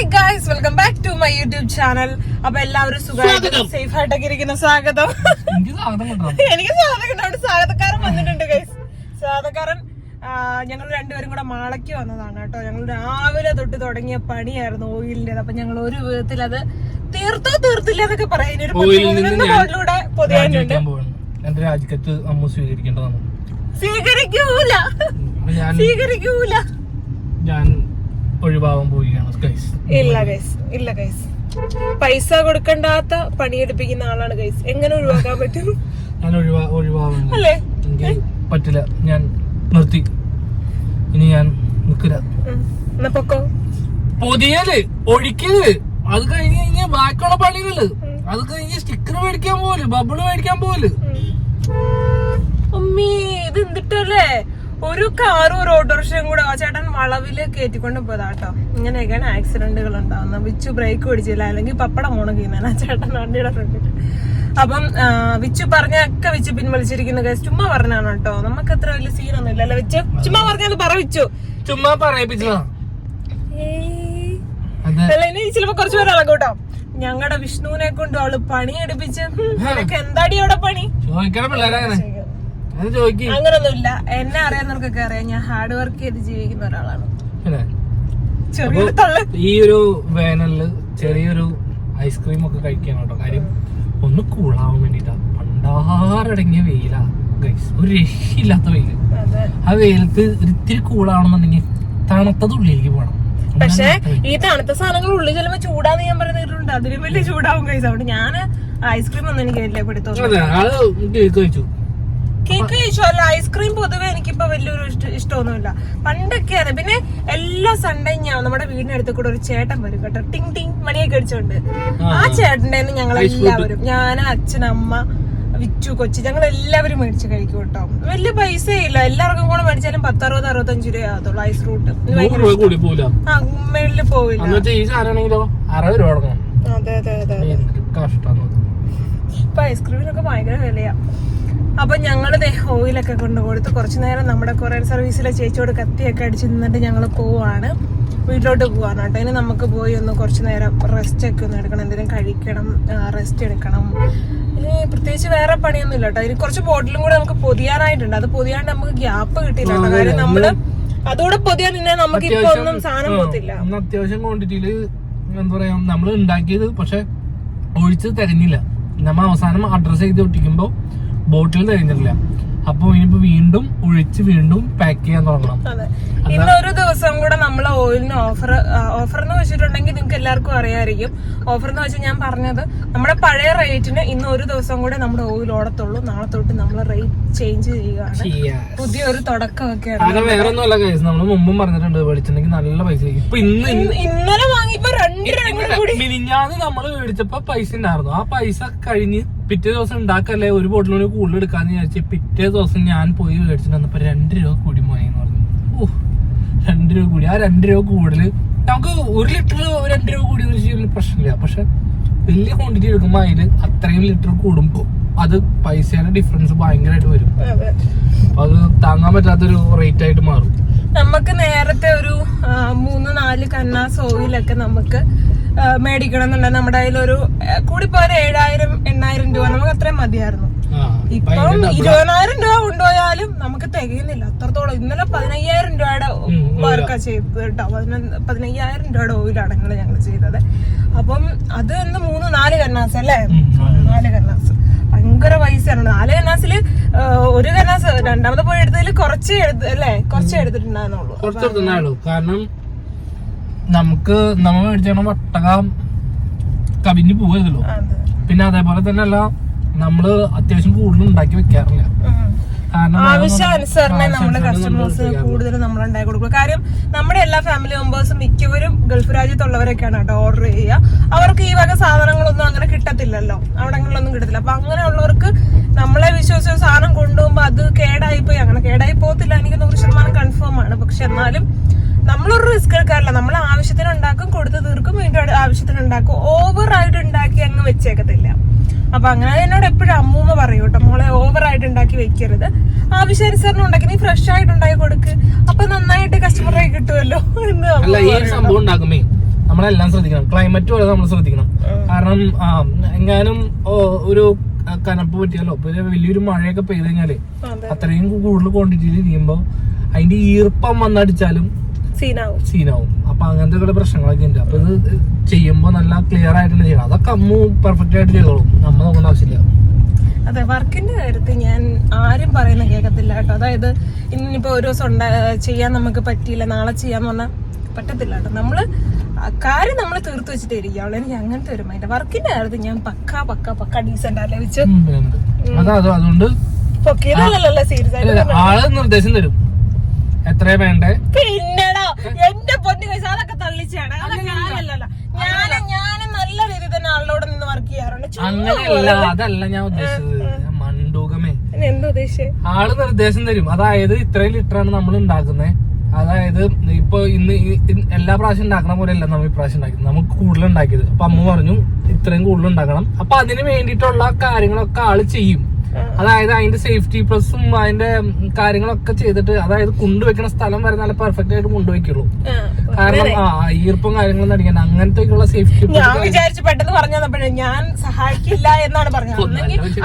Hi guys welcome back to my YouTube channel അപ്പൊ എല്ലാവരും സുഖമായിട്ട്. സേഫ് ആയിട്ടൊക്കെ ഇരിക്കുന്ന. സ്വാഗതം. എനിക്ക് സ്വാഗതം സ്വാഗതക്കാരൻ വന്നിട്ടുണ്ട് ഗൈസ് സ്വാഗതക്കാരൻ ഞങ്ങൾ രണ്ടുപേരും കൂടെ മാളയ്ക്ക് വന്നതാണ് കേട്ടോ. ഞങ്ങൾ രാവിലെ തൊട്ട് തുടങ്ങിയ പണിയായിരുന്നു ഓയിലിന്റെ അപ്പൊ ഞങ്ങൾ ഒരു വിധത്തിൽ അത് തീർത്തോ തീർത്തില്ല എന്നൊക്കെ പറയാൻ ഒരു ബോട്ടിലൂടെ പൊതിയാനുണ്ട്. എന്റെ രാജിക്കത്ത് അമ്മ സ്വീകരിക്കേണ്ടതാണ്. സ്വീകരിക്കൂല. സ്വീകരിക്കൂല. ഞാൻ ഒഴിവാകാൻ പോവുകയാണ് ഗൈസ് ഇല്ല ഗൈസ് ഇല്ല ഗൈസ് പൈസ കൊടുക്കണ്ടാത്ത പണിയെടുപ്പിക്കുന്ന ആളാണ് ഗൈസ് എങ്ങനെ ഒഴിവാക്കാൻ പറ്റും? ഞാൻ ഒഴിവാ ഒഴിവാകും അല്ലേ? പറ്റില്ല. ഞാൻ നിർത്തി. ഇനി ഞാൻ നിക്കില്ല പൊതിയൽ ഒഴിക്കൽ. അത് കഴിഞ്ഞ് കഴിഞ്ഞാൽ ബാക്കിയുള്ള പണികൾ. അത് കഴിഞ്ഞ് സ്റ്റിക്കർ മേടിക്കാൻ പോവൽ ബബിൾ മേടിക്കാൻ പോവൽ. അമ്മീ ഇത് എന്തിട്ടല്ലേ? ഒരു കാറും ഒരു ഓട്ടോറിക്ഷയും കൂടെ. ആ ചേട്ടൻ വളവിൽ കയറ്റിക്കൊണ്ട് പോയതാ കേട്ടോ ഇങ്ങനെയൊക്കെയാണ് ആക്സിഡന്റുകൾ ഉണ്ടാവുന്നത്. വിച്ചു ബ്രേക്ക് പിടിച്ചില്ല. അല്ലെങ്കിൽ പപ്പടം മുണങ്ങിയാണ് ആ ചേട്ടൻ വണ്ടിയുടെ ഫ്രണ്ടിൽ അപ്പം വിച്ചു പറഞ്ഞൊക്കെ വിച്ചു പിൻവലിച്ചിരിക്കുന്ന. കേസ് ചുമ്മാ പറഞ്ഞാണ് കേട്ടോ നമുക്ക് അത്ര വലിയ സീനൊന്നും ഇല്ലല്ലോ വിച്ചു. ചുമ്മാ പറഞ്ഞത് പറ വിച്ചു. ചുമ്മാ പറയിപ്പിച്ചതാ ഇനി ചിലപ്പോ കുറച്ചു പേര് ഇളകൂട്ടോ കേട്ടോ ഞങ്ങളുടെ വിഷ്ണുവിനെ കൊണ്ട് അവൾ പണിയെടുപ്പിച്ച്. നിനക്ക് എന്താടി അവിടെ പണി? ചോദിക്കണം അങ്ങനൊന്നുമില്ല. എന്നെ അറിയാവുന്നവർക്കൊക്കെ അറിയാം. ഞാൻ ഹാർഡ് വർക്ക് ചെയ്ത് ജീവിക്കുന്ന ഒരാളാണ്. ഈ ഒരു വേനലിൽ ചെറിയൊരു ഐസ്ക്രീം ഒക്കെ കഴിക്കാൻ കേട്ടോ. കാര്യം ഒന്ന് കൂളാവാൻ വേണ്ടിട്ടാ പണ്ടാറടങ്ങിയ വെയിലാ. ഗൈസ് ഒരു രക്ഷയില്ലാത്ത വെയിൽ. അതെ. ആ വെയിലത്ത് ഒരിത്തിരി കൂളാവണമെന്നുണ്ടെങ്കിൽ തണുത്തത് ഉള്ളിലേക്ക് പോകണം. പക്ഷെ ഈ തണുത്ത സാധനങ്ങൾ ഉള്ളിൽ ചെല്ലുമ്പോ ചൂടാന്ന് ഞാൻ പറഞ്ഞിട്ടുണ്ട്. അതിലും വലിയ ചൂടാവും കഴിച്ചു അതുകൊണ്ട് ഞാൻ ഐസ്ക്രീം ഒന്നും എനിക്ക് വലിയ പിടുത്തം അതെ കഴിച്ചു. കേക്ക് കഴിച്ചല്ല ഐസ്ക്രീം പൊതുവെ എനിക്കിപ്പോ വലിയൊരു ഇഷ്ട- ഇഷ്ടമൊന്നുമില്ല. പണ്ടൊക്കെയാണ്. പിന്നെ എല്ലാ സൺഡേയും ഞാൻ നമ്മുടെ വീടിനടുത്ത് കൂടെ ഒരു ചേട്ടൻ വരും കേട്ടോ. ടിങ് ടിങ് മണിയൊക്കെ അടിച്ചോണ്ട്. ആ ചേട്ടന്റെ ഞങ്ങൾ എല്ലാവരും ഞാൻ അച്ഛൻ അമ്മ വിച്ചു കൊച്ചി ഞങ്ങൾ എല്ലാവരും മേടിച്ച് കഴിക്കും കേട്ടോ. വലിയ പൈസ ഇല്ല. എല്ലാവർക്കും കൂടെ മേടിച്ചാലും പത്തറുപത് അറുപത്തഞ്ച് രൂപ ആകത്തുള്ളൂ ഐസ് റൂട്ട് ആ മേളിൽ പോവില്ല. അതെ അറുപത് അതെ അതെ അതെ ഇപ്പൊ ഐസ്ക്രീമിനൊക്കെ ഭയങ്കര വിലയാ. അപ്പൊ ഞങ്ങൾ ഓയിലൊക്കെ കൊണ്ട് കൊടുത്ത് കുറച്ചു നേരം നമ്മുടെ കൊറിയർ സർവീസിലെ ചേച്ചിയോട് കത്തിയൊക്കെ അടിച്ച് നിന്നിട്ട് ഞങ്ങൾ പോവാണ്. വീട്ടിലോട്ട് പോവാണ് കേട്ടോ. ഇനി നമുക്ക് പോയി ഒന്ന് കുറച്ചു നേരം റെസ്റ്റ് ഒക്കെ ഒന്ന് എടുക്കണം. എന്തെങ്കിലും കഴിക്കണം റെസ്റ്റ് എടുക്കണം. ഇനി പ്രത്യേകിച്ച് വേറെ പണിയൊന്നും ഇല്ല കേട്ടോ. ഇനി കുറച്ച് ബോട്ടിലും കൂടെ നമുക്ക് പൊതിയാനായിട്ടുണ്ട്. അത് പൊതിയാണ്ട് നമുക്ക് ഗ്യാപ്പ് കിട്ടിയില്ല കേട്ടോ. കാര്യം നമ്മൾ അതോടെ പൊതിയാൻ നിന്നെ നമുക്ക് ഇപ്പൊ ഒന്നും സാധനം പോത്തില്ല അത്യാവശ്യം ക്വാണ്ടിറ്റിയിൽ എന്താ പറയാ നമ്മൾ ഉണ്ടാക്കിയത് പക്ഷെ ഒഴിച്ച് തികഞ്ഞില്ല. നമ്മൾ അവസാനം അഡ്രസ് ചെയ്ത് ഒട്ടിക്കുമ്പോ ബോട്ടിൽ തികഞ്ഞിട്ടില്ല അപ്പൊ ഇനിയിപ്പോ വീണ്ടും ഒഴിച്ച് വീണ്ടും പാക്ക് ചെയ്യാൻ തുടങ്ങണം. ഇന്നൊരു ഇന്ന് ദിവസം കൂടെ നമ്മൾ ഓയിലിന് ഓഫർ ഓഫർ എന്ന് വെച്ചിട്ടുണ്ടെങ്കിൽ നിങ്ങൾക്ക് എല്ലാവർക്കും അറിയാമായിരിക്കും ഓഫർ എന്ന് വെച്ചാൽ ഞാൻ പറഞ്ഞത് നമ്മുടെ പഴയ റേറ്റിന് ഇന്ന് ഒരു ദിവസം കൂടെ നമ്മുടെ ഓയിൽ ഓടത്തുള്ളൂ. നാളെ തൊട്ട് നമ്മൾ റേറ്റ് ചേഞ്ച് ചെയ്യുകയാണ്. പുതിയൊരു തുടക്കമൊക്കെയാണ് വേറെ ഒന്നുമല്ല കേസ് നമ്മൾ മുമ്പും പറഞ്ഞിട്ടുണ്ട് മേടിച്ചിട്ടുണ്ടെങ്കിൽ നല്ല പൈസ ഇപ്പൊ ഇന്ന് ഇന്ന് ഇന്നലെ വാങ്ങിയപ്പോ രണ്ട് മിനിഞ്ഞാന്ന് നമ്മൾ മേടിച്ചപ്പോ പൈസ ഉണ്ടായിരുന്നു. ആ പൈസ കഴിഞ്ഞ് പിറ്റേ ദിവസം ഉണ്ടാക്കല്ലേ ഒരു ബോട്ടിലൂടെ കൂടുതൽ എടുക്കാന്ന് വിചാരിച്ച് പിറ്റേ ദിവസം ഞാൻ പോയി മേടിച്ചിട്ട് വന്നപ്പോ രണ്ട് രൂപ കൂടി പോയി എന്ന് പറഞ്ഞു. ഓ രണ്ട് രൂപ കൂടി. ആ രണ്ട് രൂപ കൂടുതൽ നമുക്ക് ഒരു ലിറ്റർ രണ്ട് രൂപ കൂടി ഒരു പ്രശ്നമില്ല. പക്ഷെ വലിയ ക്വാണ്ടിറ്റി എടുക്കുമ്പോൾ അതിൽ അത്രയും ലിറ്റർ കൂടുമ്പോ അത് പൈസയുടെ ഡിഫറൻസ് ഭയങ്കരമായിട്ട് വരും. അതെ. അപ്പൊ അത് താങ്ങാൻ പറ്റാത്തൊരു റേറ്റ് ആയിട്ട് മാറും. നമുക്ക് നേരത്തെ ഒരു മൂന്ന് നാല് കന്നാസ് ഓയിലൊക്കെ നമുക്ക് മേടിക്കണം എന്നുണ്ടെങ്കിൽ നമ്മുടെ കയ്യിലൊരു കൂടിപ്പോ ഒരു ഏഴായിരം എണ്ണായിരം രൂപ നമുക്ക് അത്രയും മതിയായിരുന്നു. ഇപ്പം ഇരുപതിനായിരം രൂപ കൊണ്ടുപോയാലും നമുക്ക് തികയുന്നില്ല. അത്രത്തോളം ഇന്നലെ പതിനയ്യായിരം രൂപയുടെ വർക്കാ ചെയ്തത് കേട്ടോ. പതിന- പതിനയ്യായിരം രൂപയുടെ ഓയിലാണ് ഞങ്ങൾ ഞങ്ങൾ ചെയ്തത്. അപ്പം അത് ഇന്ന് മൂന്ന് നാല് കന്നാസ് അല്ലേ? നാല് കന്നാസ്. ഭയങ്കര പൈസയാണ്. നാല് കന്നാസിൽ ആ, ഒരു കന്നാസ് രണ്ടാമത് പോയി എടുത്തതിൽ കുറച്ച് എടുത്ത് അല്ലേ? കുറച്ച് എടുത്തിട്ടുണ്ടായിരുന്നുള്ളൂ. കാരണം നമുക്ക് നമ്മൾ മേടിച്ചാണ് വട്ടകം കവിഞ്ഞു പോകരുതല്ലോ പിന്നെ അതേപോലെ തന്നെ അല്ല നമ്മൾ അത്യാവശ്യം കൂടുതൽ ഉണ്ടാക്കി വെക്കാറില്ല. ആവശ്യാനുസരണേ നമ്മുടെ കസ്റ്റമേഴ്സിന് കൂടുതൽ നമ്മൾ ഉണ്ടാക്കി കൊടുക്കുക കാര്യം നമ്മുടെ എല്ലാ ഫാമിലി മെമ്പേഴ്സും മിക്കവരും ഗൾഫ് രാജ്യത്തുള്ളവരൊക്കെയാണ് കേട്ടോ ഓർഡർ ചെയ്യുക. അവർക്ക് ഈ വക സാധനങ്ങളൊന്നും അങ്ങനെ കിട്ടത്തില്ലല്ലോ. അവിടങ്ങളിലൊന്നും കിട്ടത്തില്ല. അപ്പൊ അങ്ങനെയുള്ളവർക്ക് നമ്മളെ വിശ്വസിച്ച സാധനം കൊണ്ടുപോകുമ്പോൾ അത് കേടായി പോയി അങ്ങനെ കേടായി പോകത്തില്ല. എനിക്ക് നൂറ് ശതമാനം കൺഫേം ആണ്. പക്ഷെ എന്നാലും നമ്മളൊരു നമ്മൾ ആവശ്യത്തിന് ഉണ്ടാക്കും കൊടുത്ത് തീർക്കും വീണ്ടും ആവശ്യത്തിന് ഉണ്ടാക്കും ഓവർ ആയിട്ട് ഉണ്ടാക്കി അങ്ങ് വെച്ചേക്കത്തില്ല. അപ്പൊ അങ്ങനെ എന്നോട് എപ്പോഴും അമ്മൂമ്മ പറയും കേട്ടോ മോളെ ഓവർ ആയിട്ട് ഉണ്ടാക്കി വെക്കരുത്. ആവശ്യാനുസരണം ഉണ്ടാക്കി നീ ഫ്രഷ് ആയിട്ട് ഉണ്ടാക്കി കൊടുക്ക്. അപ്പൊ നന്നായിട്ട് കസ്റ്റമറെ കിട്ടുമല്ലോ എന്ന് അല്ല ഈ ഒരു സംഭവം ഉണ്ടാക്കുമ്പേ നമ്മളെല്ലാം ശ്രദ്ധിക്കണം. ക്ലൈമറ്റ് പോലെ നമ്മൾ ശ്രദ്ധിക്കണം. കാരണം എങ്ങാനും ഒരു കനപ്പ് പറ്റിയാലോ പിന്നെ വലിയൊരു മഴയൊക്കെ പെയ്ത് കഴിഞ്ഞാൽ അത്രയും കൂടുതൽ ക്വാണ്ടിറ്റിയിൽ ഇരിക്കുമ്പോ അതിന്റെ ഈർപ്പം വന്നടിച്ചാലും സീനാവും. സീനാവും. അപ്പൊ അങ്ങനത്തെ കുറെ പ്രശ്നങ്ങളൊക്കെ ഉണ്ട്. അപ്പൊ ഇത് ചെയ്യുമ്പോ നല്ല ക്ലിയർ ആയിട്ടുള്ള ചെയ്യണം. അതൊക്കെ അമ്മു പെർഫെക്റ്റ് ആയിട്ട് ചെയ്തോളും. നമ്മ നോക്കേണ്ട ആവശ്യമില്ല. അതെ വർക്കിന്റെ കാര്യത്തിൽ ഞാൻ ആരും പറയുന്ന കേൾക്കത്തില്ല കേട്ടോ. അതായത് ഇന്നിപ്പോ ഒരു ദിവസം ചെയ്യാൻ നമുക്ക് പറ്റിയില്ല നാളെ ചെയ്യാന്ന് പറഞ്ഞാൽ പറ്റത്തില്ല കേട്ടോ. നമ്മൾ കാര്യം നമ്മൾ തീർത്തു വെച്ചിട്ട് ഇരിക്കുകയുള്ളൂ. എനിക്ക് അങ്ങനത്തെ ഒരു മൈൻഡ് വർക്കിന്റെ കാര്യത്തിൽ ഞാൻ പക്ക പക്ക പക്ക ഡീസെന്റ് ആലോചിച്ച് അതുകൊണ്ട് ആൾ നിർദ്ദേശം തരും. എത്രയാ വേണ്ടേ പിന്നെടാ എന്റെ പൊന്നു കൈസ് അതൊക്കെ തള്ളിച്ചാണ് അതൊക്കെ ഞാനല്ലല്ലോ ഞാൻ ഞാൻ നല്ല രീതിയിൽ തന്നെ ആളിനോട് നിന്ന് വർക്ക് ചെയ്യാറുണ്ട് ചുമ്മാ അങ്ങനെയല്ല അതല്ല ഞാൻ ഉദ്ദേശിച്ചത്. മണ്ടൂകമേ. ആൾ നിർദ്ദേശം തരും. അതായത് ഇത്രയും ലിറ്ററാണ് നമ്മൾ ഉണ്ടാക്കുന്നത് അതായത് ഇപ്പൊ ഇന്ന് എല്ലാ പ്രാവശ്യം ഉണ്ടാക്കണ പോലെയല്ല നമ്മൾ ഇപ്രാവശ്യം ഉണ്ടാക്കിയത്. നമുക്ക് കൂടുതൽ ഉണ്ടാക്കിയത്. അപ്പൊ അമ്മ പറഞ്ഞു ഇത്രയും കൂടുതൽ ഉണ്ടാക്കണം. അപ്പൊ അതിന് വേണ്ടിയിട്ടുള്ള കാര്യങ്ങളൊക്കെ ആൾ ചെയ്യും. അതായത് അതിന്റെ സേഫ്റ്റി പ്ലസും അതിന്റെ കാര്യങ്ങളൊക്കെ ചെയ്തിട്ട് അതായത് കൊണ്ടുവെക്കുന്ന സ്ഥലം വരെ നല്ല പെർഫെക്റ്റ് ആയിട്ട് കൊണ്ടുവെക്കുള്ളൂ കാരണം ആ ഈർപ്പം കാര്യങ്ങളൊന്നും അടിക്കണ്ട അങ്ങനത്തെ സേഫ്റ്റി ഞാൻ വിചാരിച്ചു പെട്ടെന്ന് പറഞ്ഞു ഞാൻ സഹായിക്കില്ല എന്നാണ് പറഞ്ഞത്.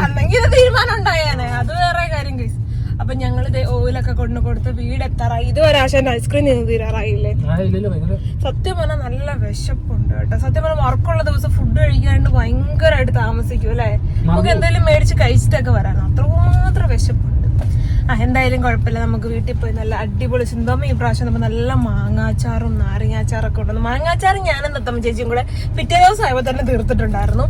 അന്നെങ്കിൽ തീരുമാനം ഉണ്ടായേനെ. അത് വേറെ കാര്യം കേസ് അപ്പൊ ഞങ്ങൾ ഇത് ഓയിലൊക്കെ കൊണ്ടു കൊടുത്ത് വീട് എത്താറായി. ഇതുവരെ ആശാന്റെ ഐസ്ക്രീം നിന്ന് തീരാറായില്ലേ? സത്യം പറഞ്ഞാൽ നല്ല വിശപ്പുണ്ട് കേട്ടോ. സത്യം പറഞ്ഞാൽ വർക്കുള്ള ദിവസം ഫുഡ് കഴിക്കാണ്ട് ഭയങ്കരമായിട്ട് താമസിക്കും അല്ലേ? നമുക്ക് എന്തെങ്കിലും മേടിച്ച് കഴിച്ചിട്ടൊക്കെ വരാൻ അത്രമാത്രം വിശപ്പുണ്ട്. ആ എന്തായാലും കുഴപ്പമില്ല. നമുക്ക് വീട്ടിൽ പോയി നല്ല അടിപൊളി സിന്തോമ ഈ പ്രാവശ്യം നമ്മൾ നല്ല മാങ്ങാച്ചാറും നാരങ്ങാച്ചാറും ഒക്കെ ഉണ്ടെന്ന്. മാങ്ങാച്ചാർ ഞാനും തത്തമ്മ ചേച്ചിയും കൂടെ പിറ്റേ ദിവസം ആയപ്പോൾ തന്നെ തീർത്തിട്ടുണ്ടായിരുന്നു.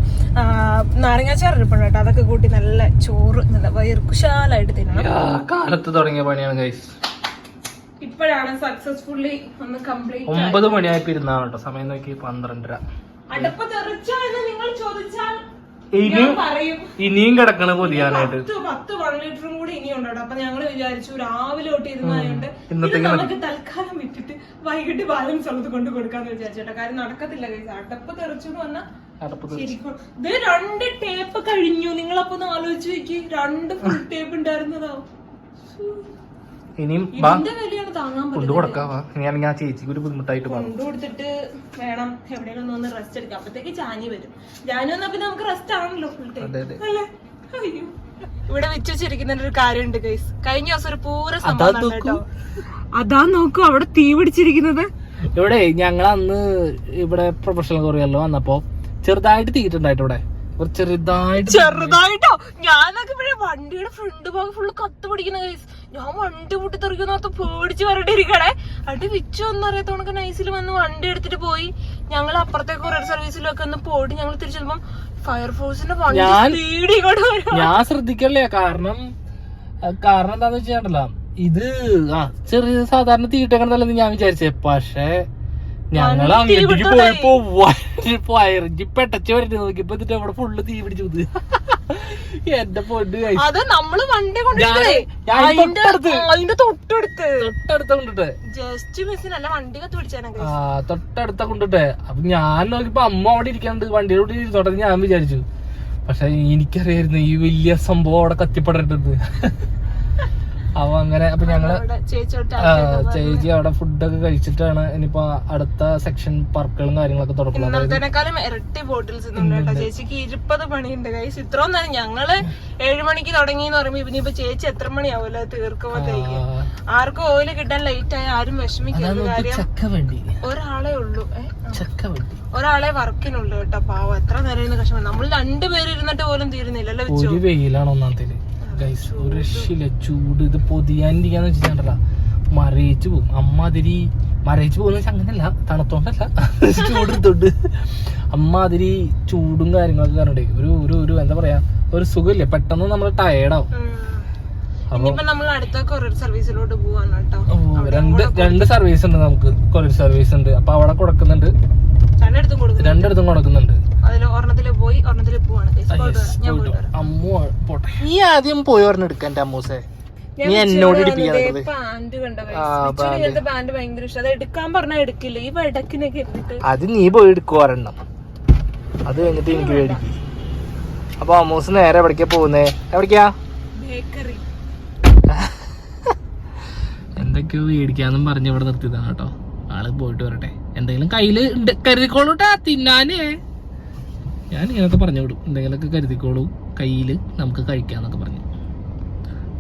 നാരങ്ങാച്ചാർ ഇരിപ്പുണ്ട് കേട്ടോ. അതൊക്കെ കൂട്ടി നല്ല ചോറ് നല്ല വയർക്കുശാലായിട്ട് തിന്നണം. കാലത്ത് തുടങ്ങിയ പണിയാണ് ഗൈസ് ഇപ്പോഴാണ് സക്സസ്ഫുള്ളി ഒന്ന് കംപ്ലീറ്റ് ഒമ്പത് മണിയായി ഇരുന്നാണ് കേട്ടോ. സമയം നോക്കി പന്ത്രണ്ടര. അടുപ്പ് തെറിച്ചോ എന്ന് നിങ്ങൾ ചോദിച്ചാൽ ഇനിയും കിടക്കണ പൊതിയാനായിട്ട് പത്ത് വൺ ലിറ്ററും കൂടി ഇനിയും ഉണ്ട് അപ്പൊ ഞങ്ങൾ വിചാരിച്ചു രാവിലെ തൊട്ട് ഇരുന്നായോണ്ട് നമുക്ക് തൽക്കാലം വിറ്റിട്ട് വൈകിട്ട് ബാലൻസ് ഉള്ളത് കൊണ്ട് കൊടുക്കാന്ന് വിചാരിച്ചേട്ടാ കാര്യം നടക്കത്തില്ല കൈസ് അടപ്പ് തെറിച്ചു വന്ന. ശരിക്കും. ഇത് രണ്ട് ടേപ്പ് കഴിഞ്ഞു. നിങ്ങളപ്പോ ഒന്ന് ആലോചിച്ച് നോക്കി. രണ്ട് ഫുൾ ടേപ്പ് ഉണ്ടായിരുന്നതോ ഇനിയും കൊണ്ടു കൊടുക്കാവാ ഇനിയാണെങ്കിൽ ആ ചേച്ചിക്ക് ഒരു ബുദ്ധിമുട്ടായിട്ട് പോകും കൊണ്ടു കൊടുത്തിട്ട് വേണം എവിടെയെങ്കിലും ഒന്ന് റെസ്റ്റ് എടുക്കാം അപ്പത്തേക്ക് ചാനി വരും. ജാനി വന്നാ പിന്നെ നമുക്ക് റെസ്റ്റ് ആണല്ലോ ഫുൾ ടൈം അതെ അതെ. അല്ലേ? അയ്യോ. ഇവിടെ വെച്ച് വെച്ചിരിക്കുന്ന ഒരു കാര്യമുണ്ട് ഗൈസ് കഴിഞ്ഞ ദിവസം ഒരു പൂര സംഭവം അതാ നോക്കൂ അവിടെ തീ പിടിച്ചിരിക്കുന്നത്. ഇവിടെ ഞങ്ങൾ അന്ന് ഇവിടെ പ്രൊഫഷണൽ കൊറിയറിൽ വന്നപ്പോ ചെറുതായിട്ട് തീയിട്ടുണ്ടായിട്ട് ഇവിടെ. ഒരു ചെറുതായിട്ട് ചെറുതായിട്ടോ? ഞാനൊക്കെ വണ്ടിയുടെ ഫ്രണ്ട് ഭാഗം ഫുള്ള് കത്ത് പിടിക്കുന്ന ഗൈസ് ഞാൻ വണ്ടി പൊട്ടി തെറിക്കുന്നോർത്ത് പേടിച്ച് വരട്ടെ ഇരിക്കണേ അടി വിച്ചു ഒന്നറിയാത്ത കണക്ക് നൈസിൽ വന്ന് വണ്ടി എടുത്തിട്ട് പോയി. ഞങ്ങൾ അപ്പുറത്തെ കൊറിയർ സർവീസിലൊക്കെ ഒന്ന് പോയിട്ട് ഞങ്ങൾ തിരിച്ചു ചെല്ലുമ്പം ഫയർഫോഴ്സിന്റെ വണ്ടി ഞാൻ- സ്പീഡ് ഇങ്ങോട്ട് വരും. ഞാൻ ശ്രദ്ധിക്കല്ലേ കാരണം കാരണം എന്താന്ന് വെച്ചാണ്ടല്ലോ ഇത് ആ ചെറിയ സാധാരണ തീട്ടങ്ങനെ ഞാൻ വിചാരിച്ചേ. പക്ഷേ ഞങ്ങൾ അങ്ങോട്ടേക്ക് പോയപ്പോ വയറിഞ്ചി പെട്ടച്ച് വരട്ടെ നോക്കിയപ്പോ എന്നിട്ട് അവിടെ ഫുള്ള് തീ പിടിച്ചു. എന്റെ പൊടി അത് നമ്മൾ വണ്ടി കൊണ്ടിട്ടേ അതിന്റെ തൊട്ടടുത്ത്. തൊട്ടടുത്ത്. കൊണ്ടിട്ട്. ജസ്റ്റ് മിസ്സിനല്ല വണ്ടി കത്ത് പിടിച്ചാനൊക്കെ ആ തൊട്ടടുത്ത കൊണ്ടിട്ടെ. അപ്പൊ ഞാൻ നോക്കിയപ്പോ അമ്മ അവിടെ ഇരിക്കാണ്ട് വണ്ടിയുടെ കൂടെ ഇരുന്നോട്ടെ ഞാൻ വിചാരിച്ചു. പക്ഷെ എനിക്കറിയായിരുന്നു ഈ വലിയ സംഭവം അവിടെ കത്തിപ്പെടരുത് അപ്പൊ അങ്ങനെ അപ്പൊ ഞങ്ങൾ ചേച്ചി അവിടെ ഫുഡൊക്കെ കഴിച്ചിട്ടാണ് ഇനിയിപ്പോ അടുത്ത സെക്ഷൻ പാർക്കുകളും കാര്യങ്ങളൊക്കെ തുടക്കുന്നത് ഇരട്ടി ബോട്ടിൽസ് ചേച്ചിക്ക് ഇരുപത് പണിയുണ്ട് കൈസ് ഇത്രയും നേരം ഞങ്ങൾ ഏഴുമണിക്ക് തുടങ്ങി എന്ന് പറയുമ്പോ ഇനിയിപ്പോ ചേച്ചി എത്ര മണിയാവൂല തീർക്കുമ്പോഴത്തേക്ക് ആർക്കും ഓയിൽ കിട്ടാൻ ലേറ്റ് ആയ ആരും വിഷമിക്കരുത്. കാര്യം ഒരാളെ ഉള്ളൂ? ഒരാളെ വർക്കിനുള്ളൂ കേട്ടോ. പാവം എത്ര നേരം ഇരുന്ന് കഷ്ടം നമ്മൾ രണ്ടുപേരും ഇരുന്നിട്ട് പോലും തീരുന്നില്ലല്ലോ വെച്ചു? ഒരു വെയിലാണ് ഒന്നാമത്തേൽ ഗൈസ് ഒരു രക്ഷയില്ല. ചൂട് ഇത് പൊതിയാനിരിക്കാന്ന് വെച്ചിട്ടുണ്ടല്ല. മരയിച്ചു പോകും. അമ്മാതിരി മരയിച്ചു പോകുന്ന വെച്ചാൽ അങ്ങനെയല്ല തണുത്തോണ്ടല്ല. ചൂടെടുത്തോണ്ട്. അമ്മാതിരി ചൂടും കാര്യങ്ങളൊക്കെ കാരണം ഒരു ഒരു ഒരു എന്താ പറയാ ഒരു സുഖമില്ലേ? പെട്ടെന്ന് നമ്മൾ ടയേർഡാവും രണ്ട് രണ്ട് സർവീസ് ഉണ്ട് നമുക്ക്. കൊറിയർ സർവീസ് ഉണ്ട്. അപ്പൊ അവിടെ കൊടുക്കുന്നുണ്ട്. രണ്ടിടത്തും കൊടുക്കും രണ്ടിടത്തും കൊടുക്കുന്നുണ്ട്. അതിൽ പോയി പോവാണ്. അമ്മു പോട്ടെ. നീ ആദ്യം പോയി ഒരെണ്ണം എടുക്കാൻ എന്റെ അമ്മൂസേ. നീ എന്നോട് അത് നീ പോയി എടുക്കുക ഒരെണ്ണം. അത് കഴിഞ്ഞിട്ട് എനിക്ക് മേടിക്കും അപ്പൊ അമ്മൂസ് നേരെ എവിടേക്കാ പോകുന്നേ? എവിടേക്കാ? എന്തൊക്കെയോ മേടിക്കാന്നും പറഞ്ഞ് ഇവിടെ നിർത്തിയതാണ് കേട്ടോ. ആൾ പോയിട്ട് വരട്ടെ. എന്തെങ്കിലും കയ്യിൽ കരുതിക്കോളൂട്ടാ തിന്നാനേ. ഞാൻ ഇങ്ങനൊക്കെ പറഞ്ഞു വിടും എന്തെങ്കിലുമൊക്കെ കരുതിക്കോളൂ. കയ്യിൽ നമുക്ക് കഴിക്കാന്നൊക്കെ പറഞ്ഞു.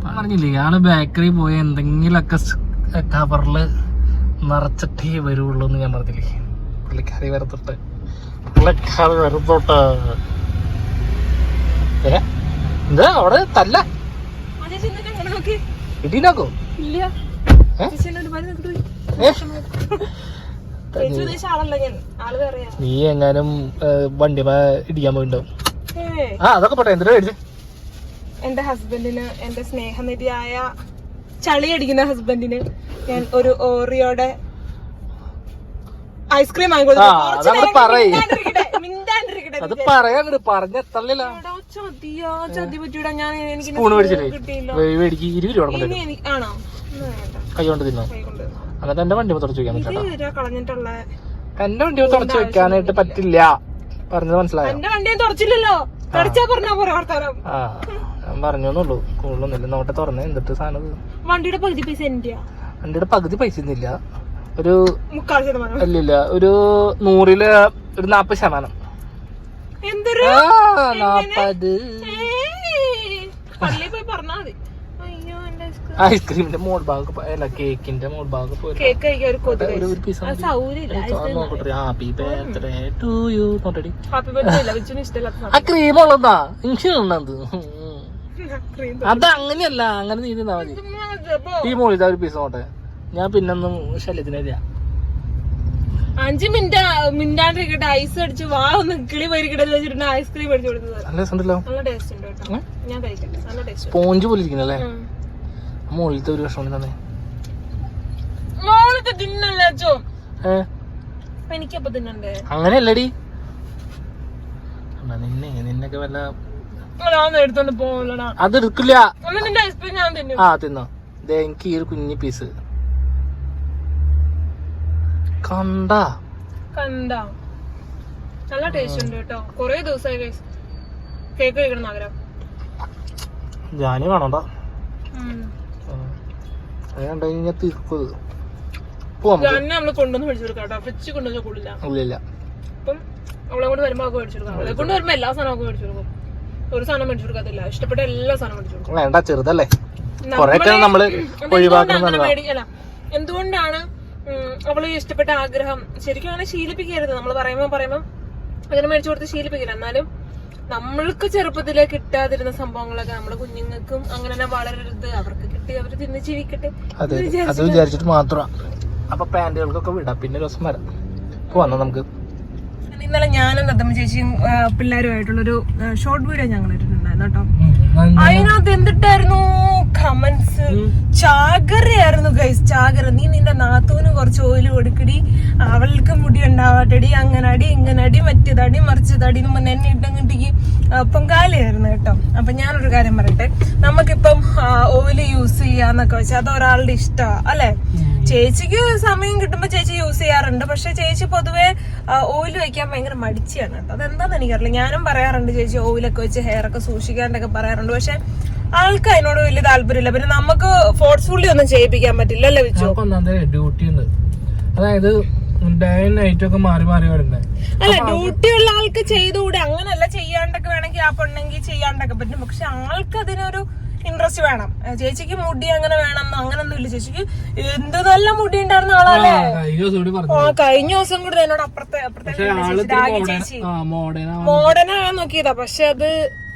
പറഞ്ഞില്ലേ ഇയാൾ ബേക്കറി പോയി എന്തെങ്കിലുമൊക്കെ കവറിൽ നിറച്ചിട്ടേ വരുള്ളൂ എന്ന് ഞാൻ പറഞ്ഞില്ലേ. പുള്ളിക്കാരി വരത്തോട്ട് പുള്ളിക്കാരി വരത്തോട്ട് ഏ? എന്താ അവിടെ തല്ല? ഇടീനാക്കോ ഇല്ല. ഏ? നീ എങ്ങാനും വണ്ടി ഇടിക്കാൻ പോയിണ്ടാവും ആ അതൊക്കെ പോട്ടെ എന്തിനാ മേടിച്ചേ? എന്റെ ഹസ്ബൻഡിന് എന്റെ സ്നേഹനിധിയായ ചളി അടിക്കുന്ന ഹസ്ബൻഡിന് ഞാൻ ഒരു ഓറിയോടെ ഐസ്ക്രീം അത് പറയാണ്ട് ചതിയാ ചതി പറ്റൂടാ. ഞാൻ എനിക്ക് സ്പൂണ് മേടിച്ചില്ലേ? മേടിക്ക് ഇരുപത് രൂപ ആണോ? കൈ കൊണ്ട് തിന്നോ. എന്നിട്ട് എന്റെ വണ്ടി തുടച്ചു വെക്കാൻ പറ്റാ എന്റെ വണ്ടി തുടച്ചു വെക്കാനായിട്ട് പറ്റില്ല. പറഞ്ഞത് മനസ്സിലായോ? എന്റെ വണ്ടി ഞാൻ പറഞ്ഞോന്നുള്ളൂ. കൂടുതലൊന്നുമില്ല. നോട്ടെ തുറന്ന്. എന്നിട്ട് സാധനം വണ്ടിയുടെ പകുതി പൈസ വണ്ടിയുടെ പകുതി പൈസ ഒന്നുമില്ല. ഒരു അല്ലില്ല ഒരു നൂറിൽ ഒരു നാപ്പത് ശതമാനം. എന്തൊരു? നാപ്പത്. പള്ളിയിൽ പോയി പറഞ്ഞാ മതി. ഐസ്ക്രീമിന്റെ മോൾ ഭാഗം അല്ല കേക്കിന്റെ മോൾ ഭാഗം ആ ക്രീം ഉള്ളതാ. ഇൻഷുള്ളത് ക്രീം അത്. അങ്ങനെയല്ല. അങ്ങനെ നീ തിന്നാ മതി. ഈ മോളിത ഒരു പീസ് നോട്ടെ ഞാൻ പിന്നൊന്നും ശല്യത്തിന് തരാം അഞ്ച് മിനിറ്റ് മിനിറ്റാണ്ടിരിക്കട്ടെ ഐസ് അടിച്ച് വാ ഒന്ന് കിളി പോയിരിക്കട്ടെ വെച്ചിട്ട് ഐസ്ക്രീം അടിച്ചു കൊടുത്തത്. നല്ല ടേസ്റ്റ് ഉണ്ട് കേട്ടോ. ഞാൻ കഴിക്കട്ടെ. നല്ല ടേസ്റ്റ് സ്പോഞ്ച് പോലെ ഇരിക്കുന്നല്ലേ മുകളിലത്തെ ഒരു വിഷം തന്നെ. തിന്നല്ലേ എനിക്കപ്പൊ തിന്നണ്ടേ? അങ്ങനെയല്ലടി. നിന്നെ നിന്നൊക്കെ വല്ല എടുത്തോണ്ട് അത് എടുക്കില്ല. ആ തിന്നോ. ദേ എനിക്ക് ഈ ഒരു കുഞ്ഞി പീസ് കണ്ട. കണ്ട. നല്ല ടേസ്റ്റ് ഉണ്ട് കേട്ടോ. കൊറേ ദിവസമായി. കേക്ക് കഴിക്കണം ആഗ്രഹം. കാണണ്ട. ഉം. ഇനി കണ്ടു കഴിഞ്ഞാൽ തീർക്കത് പോവാം നമുക്ക്. തന്നെ നമ്മൾ കൊണ്ടുവന്ന് മേടിച്ചു കൊടുക്കാം കേട്ടോ. ഫ്രിഡ്ജ് കൊണ്ടുവന്ന് കൊള്ളില്ല ഇല്ലില്ല. അപ്പം അവളെ കൊണ്ട് വരുമ്പോ അവൾക്ക് മേടിച്ചു കൊടുക്കാം അവളെ കൊണ്ട് വരുമ്പോ എല്ലാ സാധനവും മേടിച്ചു കൊടുക്കും ഒരു സാധനം മേടിച്ചു കൊടുക്കത്തില്ല ഇഷ്ടപ്പെട്ട എല്ലാ സാധനവും മേടിച്ചു കൊടുക്കും വേണ്ട ചെറുതല്ലേ? നമ്മളെ- നമ്മൾ എന്തുകൊണ്ടാണ് അവൾ ഇഷ്ടപ്പെട്ട ആഗ്രഹം? ശരിക്കും അങ്ങനെ ശീലിപ്പിക്കരുത്. നമ്മൾ പറയുമ്പോ പറയുമ്പോ അങ്ങനെ മേടിച്ചു കൊടുത്ത് ശീലിപ്പിക്കില്ല. എന്നാലും നമ്മൾക്ക് ചെറുപ്പത്തിലെ കിട്ടാതിരുന്ന സംഭവങ്ങളൊക്കെ നമ്മുടെ കുഞ്ഞുങ്ങൾക്കും അങ്ങനെ തന്നെ വളരരുത്. അവർക്ക് കിട്ടി അവർ തിന്ന് ജീവിക്കട്ടെ അതെ വിചാരിച്ചിട്ട് മാത്രം. അപ്പൊ പാന്റുകൾക്കൊക്കെ വിടാം. പിന്നെ ഒരു ദിവസം വരാം. പോവാന്നോ നമുക്ക്? ഇന്നലെ ഞാനും തത്തമ്മ ചേച്ചിയും പിള്ളേരുമായിട്ടുള്ളൊരു ഷോർട്ട് വീഡിയോ ഞങ്ങൾ ഇട്ടിട്ടുണ്ടായിരുന്നു കേട്ടോ. അതിനകത്ത് എന്തിട്ടായിരുന്നു കമന്റ്സ് ചാകരയായിരുന്നു ഗൈസ് ചാകര. നീ നിന്റെ നാത്തൂന് കുറച്ച് ഓയിൽ കൊടുക്കടി. അവൾക്ക് മുടി ഉണ്ടാവാട്ടടി അങ്ങനടി ഇങ്ങനടി മറ്റേതടി മറിച്ചതടി. എന്ന് പറഞ്ഞ് എന്നെ ഇട്ടങ്ങിട്ടേക്ക് പൊങ്കാലയായിരുന്നു കേട്ടോ. അപ്പൊ ഞാനൊരു കാര്യം പറയട്ടെ. നമുക്കിപ്പം ഓയിൽ യൂസ് ചെയ്യാന്നൊക്കെ വെച്ചാൽ അത് ഒരാളുടെ ഇഷ്ടമാണ് അല്ലെ ചേച്ചിക്ക് സമയം കിട്ടുമ്പോ ചേച്ചി യൂസ് ചെയ്യാറുണ്ട്. പക്ഷെ ചേച്ചി പൊതുവെ ഓയിൽ വെക്കാൻ ഭയങ്കര മടിച്ചാണ് കേട്ടോ അതെന്താന്ന് എനിക്കറിയില്ല. ഞാനും പറയാറുണ്ട് ചേച്ചി ഓയിലൊക്കെ വെച്ച് ഹെയർ ഒക്കെ സൂക്ഷിക്കാണ്ടൊക്കെ പറയാറുണ്ട്. പക്ഷെ ആൾക്ക് അതിനോട് വലിയ താല്പര്യമില്ല. പിന്നെ നമുക്ക് ഫോഴ്സ്ഫുള്ളി ഒന്നും ചെയ്യിപ്പിക്കാൻ പറ്റില്ല അല്ലേ വെച്ചു ഡ്യൂട്ടി ഉണ്ട്. അതായത് ഒക്കെ മാറി മാറി അല്ല ഡ്യൂട്ടി ഉള്ള ആൾക്ക് ചെയ്തുകൂടെ? അങ്ങനല്ല ചെയ്യാണ്ടൊക്കെ വേണമെങ്കിൽ ആ പെണ്ണെങ്കിൽ ചെയ്യാണ്ടൊക്കെ പറ്റും. പക്ഷെ ആൾക്ക് അതിനൊരു ഇൻട്രസ്റ്റ് വേണം. ചേച്ചിക്ക് മുടി അങ്ങനെ വേണം അങ്ങനൊന്നും ഇല്ല. ചേച്ചിക്ക് എന്ത് നല്ല മുടി ഉണ്ടായിരുന്ന ആളല്ലേ? കഴിഞ്ഞ ദിവസം പറഞ്ഞു ആ കഴിഞ്ഞ ദിവസം കൂടി എന്നോട് അപ്പുറത്തെ അപ്പുറത്തെ ചേച്ചി, ആകാൻ നോക്കിയതാ. പക്ഷെ അത്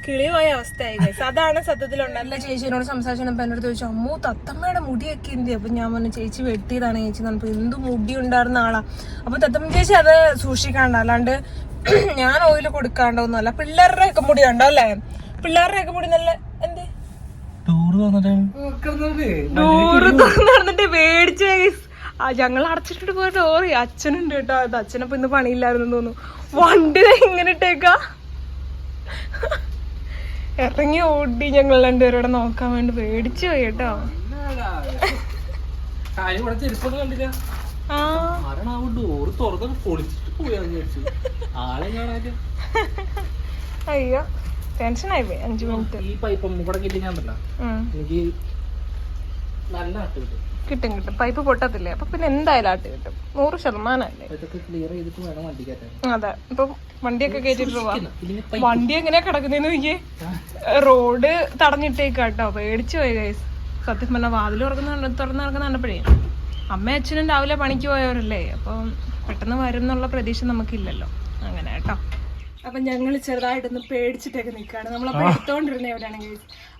കിളിപോയ അവസ്ഥയായി. അതാണ് സത്യത്തിലുണ്ടല്ല അല്ല ചേച്ചിനോട് സംസാരിച്ചപ്പോ എന്നോട് ചോദിച്ചു അമ്മൂ തത്തമ്മയുടെ മുടിയൊക്കെ എന്ത് അപ്പൊ ഞാൻ പറഞ്ഞു ചേച്ചി വെട്ടിയതാണ് ചേച്ചി നമുക്ക് എന്ത് മുടി ഉണ്ടായിരുന്ന ആളാ? അപ്പൊ തത്തമ്മ ചേച്ചി അത് സൂക്ഷിക്കാണ്ട അല്ലാണ്ട് ഞാൻ ഓയിൽ കൊടുക്കാണ്ടോന്നല്ല പിള്ളേരുടെ ഒക്കെ മുടി ഉണ്ടോ അല്ലേ? പിള്ളേരുടെ ഒക്കെ മുടി നല്ല നടന്നിട്ട് മേടിച്ച ആ ഞങ്ങൾ അടച്ചിട്ടിട്ട് പോയ ഡോറി അച്ഛനുണ്ട് കേട്ടോ. അത് അച്ഛനപ്പൊ ഇന്ന് പണിയില്ലായിരുന്നു തോന്നുന്നു. വണ്ടി എങ്ങനെ ഇങ്ങനെ ഇട്ടേക്കാ. ഇറങ്ങി ഓടി ഞങ്ങൾ രണ്ടുപേരോടെ നോക്കാൻ വേണ്ടി മേടിച്ചു പോയി കേട്ടോ. ഡോറ് അയ്യോ. ടെൻഷനായി പോയി. അഞ്ചു മിനിറ്റ്. ഈ പൈപ്പ് ഇവിടെ. എനിക്ക് നല്ല ആട്ട് കിട്ടും. കിട്ടും കിട്ടും. പൈപ്പ് പൊട്ടത്തില്ലേ? അപ്പൊ പിന്നെ എന്തായാലും ആട്ട് കിട്ടും? നൂറ് ശതമാനല്ലേ? അതെ. ഇപ്പൊ വണ്ടിയൊക്കെ കയറ്റിട്ട് പോവാ. വണ്ടി എങ്ങനെയാ കിടക്കുന്നതെന്ന് നോക്കിയേ? റോഡ് തടഞ്ഞിട്ടേക്കാട്ടോ. പേടിച്ചു പോയി ഗൈസ് സത്യം പറഞ്ഞ വാതിൽ തുറക്കുന്ന തുറന്ന് നടക്കുന്ന കണ്ടപ്പോഴേ. അമ്മ അച്ഛനും രാവിലെ പണിക്ക് പോയവരല്ലേ? അപ്പം പെട്ടെന്ന് വരും എന്നുള്ള പ്രതീക്ഷ നമുക്കില്ലല്ലോ. അങ്ങനെ കേട്ടോ. അപ്പൊ ഞങ്ങൾ ചെറുതായിട്ടൊന്ന് പേടിച്ചിട്ടൊക്കെ നിൽക്കുകയാണ് നമ്മളപ്പോ എടുത്തോണ്ടിരുന്ന എവിടെയാണെങ്കിൽ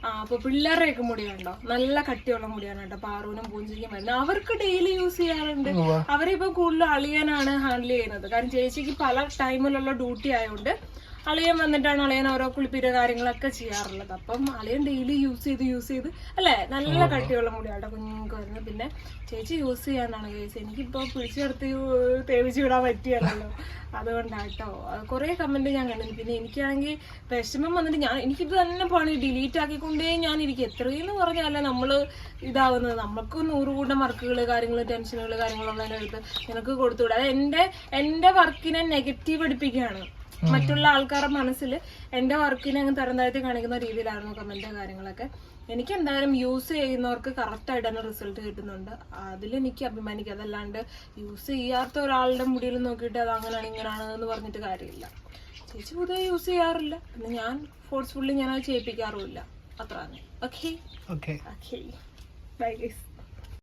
ആ അപ്പൊ പിള്ളേരുടെയൊക്കെ മുടി കണ്ടോ? നല്ല കട്ടിയുള്ള മുടിയാണ് കേട്ടോ. പാറൂനും പൂഞ്ചിക്കും വരുന്നത്. അവർക്ക് ഡെയിലി യൂസ് ചെയ്യാറുണ്ട്. അവരിപ്പോ കൂടുതലും അളിയാനാണ് ഹാൻഡിൽ ചെയ്യുന്നത്. കാരണം ചേച്ചിക്ക് പല ടൈമിലുള്ള ഡ്യൂട്ടി ആയതുകൊണ്ട് അളിയൻ വന്നിട്ടാണ് അളിയൻ ഓരോ കുളിപ്പീര കാര്യങ്ങളൊക്കെ ചെയ്യാറുള്ളത്. അപ്പം അളിയൻ ഡെയിലി യൂസ് ചെയ്ത് യൂസ് ചെയ്ത് അല്ലേ? നല്ല കട്ടിയുള്ള മുടിയാട്ടോ കുഞ്ഞുങ്ങൾക്ക് വരുന്നത്. പിന്നെ ചേച്ചി യൂസ് ചെയ്യാനാണ് ചേച്ചി എനിക്കിപ്പോ പിടിച്ചെടുത്ത് തേവിച്ച് വിടാൻ പറ്റിയല്ലോ അതുകൊണ്ടാട്ടോ. കുറേ കമന്റ് ഞാൻ കണ്ടു പിന്നെ എനിക്കാണെങ്കിൽ വിഷമം വന്നിട്ട് ഞാൻ എനിക്കിത് തന്നെ പണി ഡിലീറ്റ് ആക്കിക്കൊണ്ടേ ഞാൻ ഇരിക്കും എത്രയെന്ന് പറഞ്ഞാലേ നമ്മൾ ഇതാവുന്നത്. നമുക്ക് നൂറ് കൂട്ടം വർക്കുകൾ കാര്യങ്ങൾ ടെൻഷനുകൾ കാര്യങ്ങളൊക്കെ എടുത്ത് നിനക്ക് കൊടുത്തുവിടുക അത് എന്റെ എന്റെ വർക്കിനെ നെഗറ്റീവ് അടിപ്പിക്കുകയാണ് മറ്റുള്ള ആൾക്കാരുടെ മനസ്സിൽ എന്റെ വർക്കിനെ അങ്ങ് തരംതാഴ്ത്തി കാണിക്കുന്ന രീതിയിലായിരുന്നു കമന്റ് കാര്യങ്ങളൊക്കെ. എനിക്ക് എന്തായാലും യൂസ് ചെയ്യുന്നവർക്ക് കറക്റ്റ് ആയിട്ട് തന്നെ റിസൾട്ട് കിട്ടുന്നുണ്ട്. അതിൽ എനിക്ക് അഭിമാനിക്കാം. അതല്ലാണ്ട് യൂസ് ചെയ്യാത്ത ഒരാളുടെ മുടിയിൽ നോക്കിയിട്ട് അത് അങ്ങനെയാണ് ഇങ്ങനെയാണ് എന്ന് പറഞ്ഞിട്ട് കാര്യമില്ല. ചേച്ചി പൊതുവെ യൂസ് ചെയ്യാറില്ല. പിന്നെ ഞാൻ ഫോഴ്സ്ഫുള്ളി ഞാൻ അത് ചെയ്യിപ്പിക്കാറുമില്ല. അത്ര തന്നെ okay okay okay bye guys